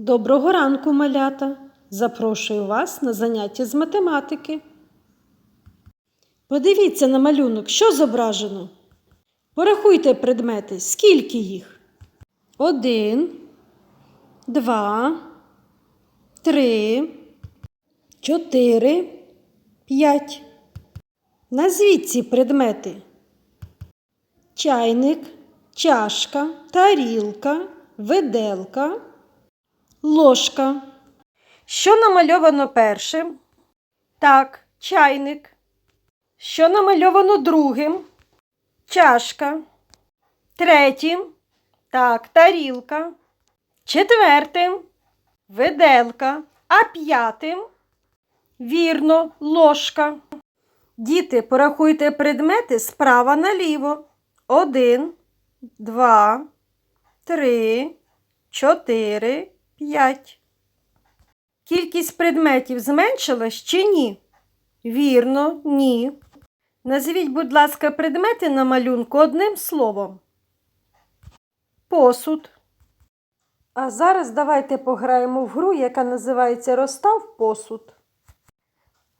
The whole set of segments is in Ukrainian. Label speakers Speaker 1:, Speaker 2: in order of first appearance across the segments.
Speaker 1: Доброго ранку, малята! Запрошую вас на заняття з математики. Подивіться на малюнок, що зображено. Порахуйте предмети, скільки їх? Один, два, три, чотири, п'ять. Назвіть ці предмети. Чайник, чашка, тарілка, виделка, ложка. Що намальовано першим? Так, чайник. Що намальовано другим? Чашка. Третім. Так, тарілка. Четвертим. Виделка. А п'ятим. Вірно, ложка. Діти, порахуйте предмети справа наліво. Один, два, три, чотири, п'ять. Кількість предметів зменшилась чи ні? Вірно, ні. Назвіть, будь ласка, предмети на малюнку одним словом. Посуд. А зараз давайте пограємо в гру, яка називається Розстав посуд.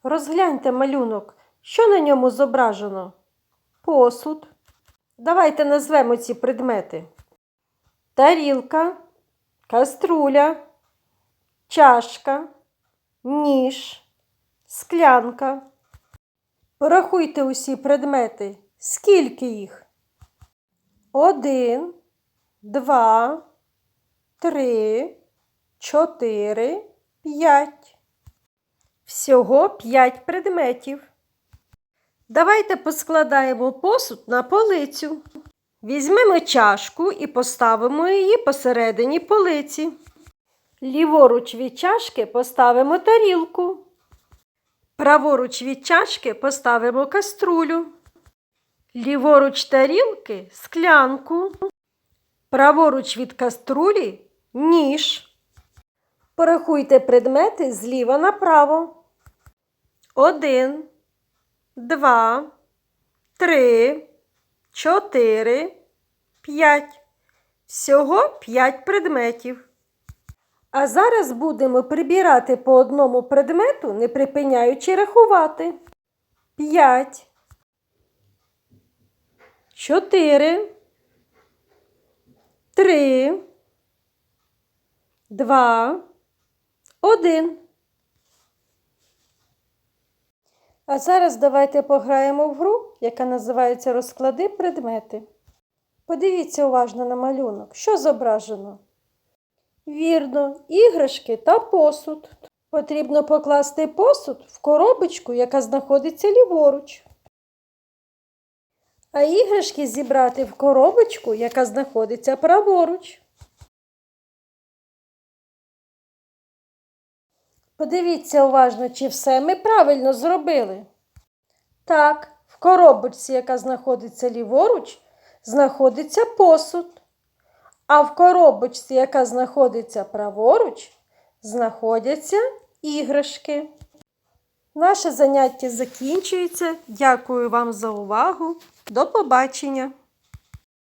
Speaker 1: Розгляньте малюнок. Що на ньому зображено? Посуд. Давайте назвемо ці предмети. Тарілка, каструля, чашка, ніж, склянка. Порахуйте усі предмети. Скільки їх? Один, два, три, чотири, п'ять. Всього п'ять предметів. Давайте поскладаємо посуд на полицю. Візьмемо чашку і поставимо її посередині полиці. Ліворуч від чашки поставимо тарілку. Праворуч від чашки поставимо каструлю. Ліворуч тарілки склянку. Праворуч від каструлі ніж. Порахуйте предмети зліва направо. Один, два, три, чотири, п'ять. Всього п'ять предметів. А зараз будемо прибирати по одному предмету, не припиняючи рахувати. П'ять. Чотири. Три. Два. Один. А зараз давайте пограємо в гру, яка називається Розклади предмети. Подивіться уважно на малюнок. Що зображено? Вірно, іграшки та посуд. Потрібно покласти посуд в коробочку, яка знаходиться ліворуч. А іграшки зібрати в коробочку, яка знаходиться праворуч. Подивіться уважно, чи все ми правильно зробили. Так, в коробочці, яка знаходиться ліворуч, знаходиться посуд. А в коробочці, яка знаходиться праворуч, знаходяться іграшки. Наше заняття закінчується. Дякую вам за увагу. До побачення!